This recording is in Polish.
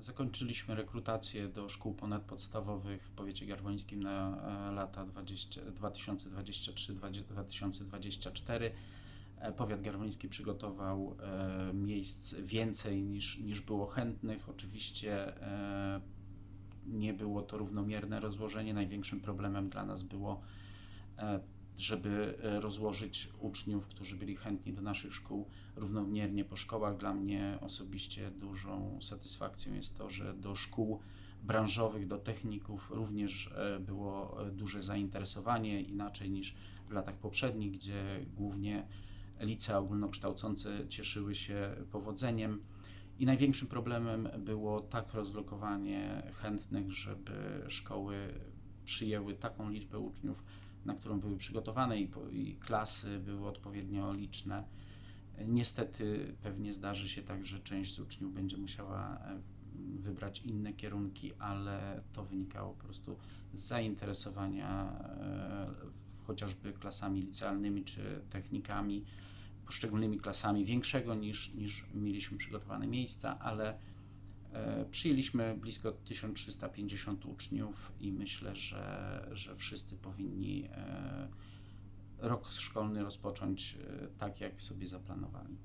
Zakończyliśmy rekrutację do szkół ponadpodstawowych w powiecie garwońskim na e, lata 20 2023-2024. E, Powiat garwoński przygotował e, miejsc więcej niż, niż było chętnych. Oczywiście nie było to równomierne rozłożenie. Największym problemem dla nas było, żeby e, rozłożyć uczniów, którzy byli chętni do naszych szkół równomiernie po szkołach. Dla mnie osobiście dużą satysfakcją jest to, że do szkół branżowych, do techników również e, było e, duże zainteresowanie, inaczej niż w latach poprzednich, gdzie głównie licea ogólnokształcące cieszyły się powodzeniem. I największym problemem było tak rozlokowanie chętnych, żeby szkoły przyjęły taką liczbę uczniów, na którą były przygotowane i, i klasy były odpowiednio liczne. Niestety pewnie zdarzy się tak, że część z uczniów będzie musiała e, wybrać inne kierunki, ale to wynikało po prostu z zainteresowania e, chociażby klasami licealnymi czy technikami, poszczególnymi klasami większego niż, niż mieliśmy przygotowane miejsca, ale przyjęliśmy blisko 1350 uczniów i myślę, że, że wszyscy powinni e, rok szkolny rozpocząć e, tak, jak sobie zaplanowali.